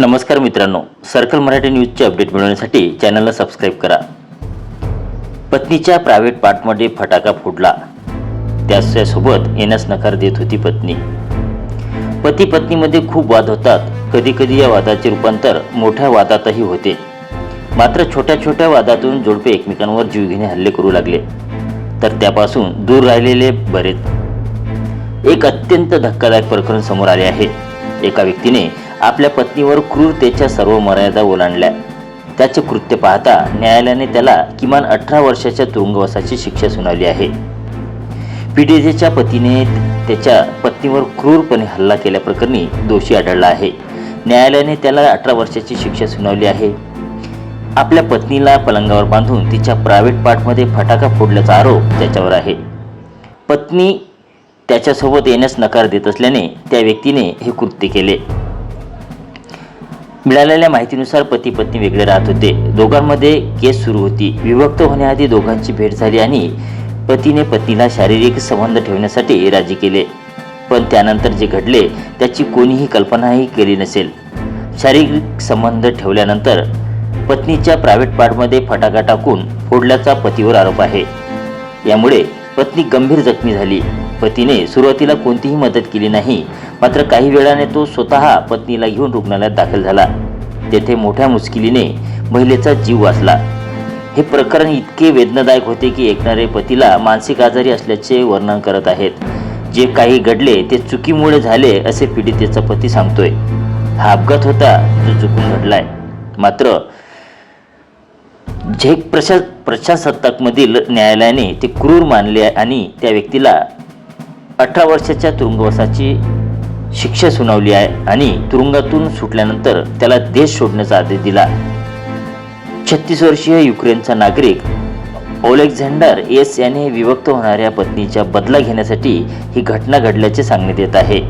नमस्कार मित्रांनो circle Marathi न्यूजचे update मिळवण्यासाठी चॅनलला सबस्क्राईब करा. पत्नीच्या प्रायव्हेट पार्टमध्ये फटाका फोडला. त्याच्यासोबत येण्यास नकार देत होती पत्नी. पती पत्नीमध्ये खूप वाद होतात. कधी कधी या वादाचे रूपांतर मोठ्या वादातही होते. मात्र छोट्या छोट्या वादातून जोडपे एकमेकांवर जीवघेणे हल्ले करू लागले. तर त्यापासून दूर राहिलेले बरेच. एक अत्यंत धक्कादायक प्रकरण समोर आले आहे. एका व्यक्तीने आपल्या पत्नीवर क्रूरतेच्या सर्व मर्यादा ओलांडल्या. त्याचे कृत्य पाहता न्यायालयाने त्याला किमान अठरा वर्षाच्या तुरुंगवासाची शिक्षा सुनावली आहे. पीडितेच्या पतीने त्याच्या पत्नीवर क्रूरपणे हल्ला केल्याप्रकरणी दोषी आढळला आहे. न्यायालयाने त्याला अठरा वर्षाची शिक्षा सुनावली आहे. आपल्या पत्नीला पलंगावर बांधून तिच्या प्रायव्हेट पार्टमध्ये फटाका फोडल्याचा आरोप त्याच्यावर आहे. पत्नी त्याच्यासोबत येण्यास नकार देत असल्याने त्या व्यक्तीने हे कृत्य केले. मिळालेल्या माहितीनुसार पती पत्नी वेगळे राहत होते. दोघांमध्ये केस सुरू होती. विभक्त होण्याआधी दोघांची भेट झाली आणि पतीने पत्नीला शारीरिक संबंध ठेवण्यासाठी राजी केले. पण त्यानंतर जे घडले त्याची कोणीही कल्पनाही केली नसेल. शारीरिक संबंध ठेवल्यानंतर पत्नीच्या प्रायव्हेट पार्टमध्ये फटाका टाकून फोडल्याचा पतीवर आरोप आहे. यामुळे पत्नी गंभीर जखमी झाली. पतीने सुरुवातीला कोणतीही मदत केली नाही मात्र काही वेळाने तो स्वतः पत्नीला घेऊन रुग्णालयात दाखल झाला. तेथे मोठ्या मुश्किलीने महिलेचा जीव वाचला. हे प्रकरण इतके वेदनादायक होते की ऐकणारे पतीला मानसिक आजारी असल्याचे वर्णन करत आहेत. जे काही घडले ते चुकीमुळे झाले असे पीडितेचा पती सांगतोय. हा अपघात होता जो चुकून घडलाय. मात्र झेक प्रशा प्रशासत्ताकमधील न्यायालयाने ते क्रूर मानले आणि त्या व्यक्तीला अठरा वर्षाच्या तुरुंगवासाची शिक्षा सुनावली आहे आणि तुरुंगातून सुटल्यानंतर त्याला देश सोडण्याचा आदेश दिला. छत्तीस वर्षीय युक्रेनचा नागरिक ओलेक्झांडर एस याने विभक्त होणाऱ्या पत्नीच्या बदला घेण्यासाठी ही घटना घडल्याचे सांगण्यात येत आहे.